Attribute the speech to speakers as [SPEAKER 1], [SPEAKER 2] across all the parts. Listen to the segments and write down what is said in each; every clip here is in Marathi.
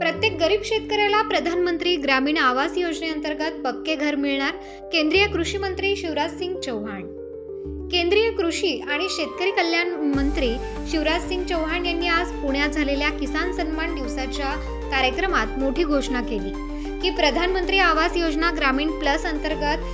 [SPEAKER 1] प्रत्येक गरीब शेतकऱ्याला प्रधानमंत्री ग्रामीण आवास योजनेअंतर्गत पक्के घर मिळणार केंद्रीय कृषी मंत्री शिवराज सिंग चौहान. केंद्रीय कृषी आणि शेतकरी कल्याण मंत्री शिवराज सिंग चौहान यांनी आज पुण्यात झालेल्या किसान सन्मान दिवसाच्या कार्यक्रमात मोठी घोषणा केली की प्रधानमंत्री आवास योजना ग्रामीण प्लस अंतर्गत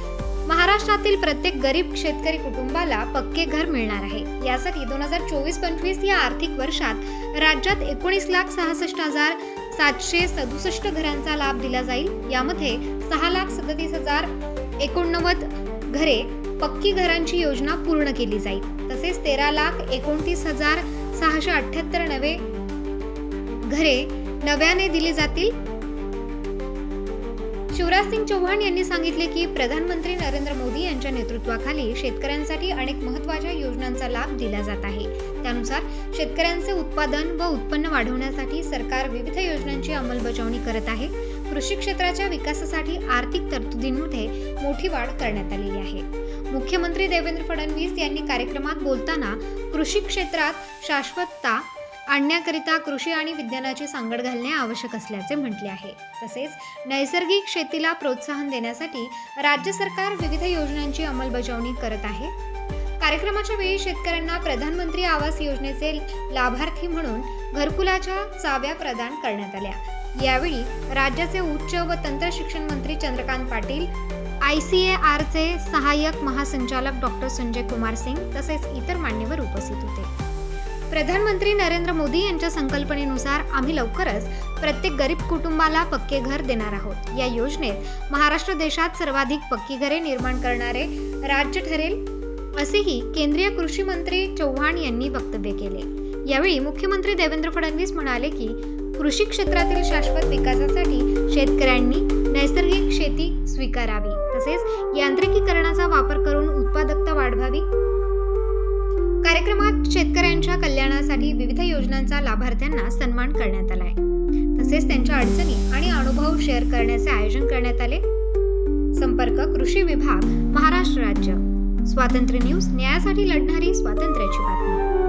[SPEAKER 1] महाराष्ट्रातील प्रत्येक गरीब शेतकरी कुटुंबाला पक्के घर मिळणार आहे. यासाठी दोन हजार चोवीस पंचवीस या आर्थिक वर्षात राज्यात एकोणीस लाख सहासष्ट हजार सातशे सदुसष्ट घरांचा लाभ दिला जाईल. यामध्ये सहा लाख सदतीस हजार एकोणनव्वद घरे पक्की घरांची योजना पूर्ण केली जाईल. तसेच तेरा लाख एकोणतीस हजार सहाशे अठ्ठ्याहत्तर नवे घरे नव्याने दिली जातील. शिवराज सिंग चौहान यांनी सांगितले की प्रधानमंत्री नरेंद्र मोदी यांच्या नेतृत्वाखाली शेतकऱ्यांसाठी अनेक महत्त्वाच्या योजनांचा लाभ दिला जात आहे. त्यानुसार शेतकऱ्यांचे उत्पादन व उत्पन्न वाढवण्यासाठी सरकार विविध योजनांची अंमलबजावणी करत आहे. कृषी क्षेत्राच्या विकासासाठी आर्थिक तरतुदींमध्ये मोठी वाढ करण्यात आलेली आहे. मुख्यमंत्री देवेंद्र फडणवीस यांनी कार्यक्रमात बोलताना कृषी क्षेत्रात शाश्वतता आणण्याकरिता कृषी आणि विज्ञानाची सांगड घालणे आवश्यक असल्याचे म्हटले आहे. तसेच नैसर्गिक शेतीला प्रोत्साहन देण्यासाठी राज्य सरकार विविध योजनांची अंमलबजावणी करत आहे. कार्यक्रमाच्या वेळी शेतकऱ्यांना प्रधानमंत्री आवास योजनेचे लाभार्थी म्हणून घरकुलाच्या चाव्या प्रदान करण्यात आल्या. यावेळी राज्याचे उच्च व तंत्र शिक्षण मंत्री Chandrakant Patil I C A आरचे सहाय्यक महासंचालक डॉक्टर संजय कुमार सिंग तसेच इतर मान्यवर उपस्थित होते. प्रधानमंत्री नरेंद्र मोदी यांच्या संकल्पनेनुसार आम्ही लवकरच प्रत्येक गरीब कुटुंबाला पक्के घर देणार आहोत. या योजनेत महाराष्ट्र देशात सर्वाधिक पक्की घरे निर्माण करणारे राज्य ठरेल असेही केंद्रीय कृषी मंत्री चौहान यांनी वक्तव्य केले. यावेळी मुख्यमंत्री देवेंद्र फडणवीस म्हणाले की कृषी क्षेत्रातील शाश्वत विकासासाठी शेतकऱ्यांनी नैसर्गिक शेती स्वीकारावी. तसेच यांत्रिकीकरणाचा वापर करून उत्पादकता वाढवावी. कार्यक्रमात शेतकऱ्यांच्या कल्याणासाठी विविध योजनांचा लाभार्थ्यांना सन्मान करण्यात आलाय. तसेच त्यांच्या अडचणी आणि अनुभव शेअर करण्याचे आयोजन करण्यात आले. संपर्क कृषी विभाग महाराष्ट्र राज्य. स्वातंत्र्य न्यूज न्यायासाठी लढणारी स्वातंत्र्याची बातमी.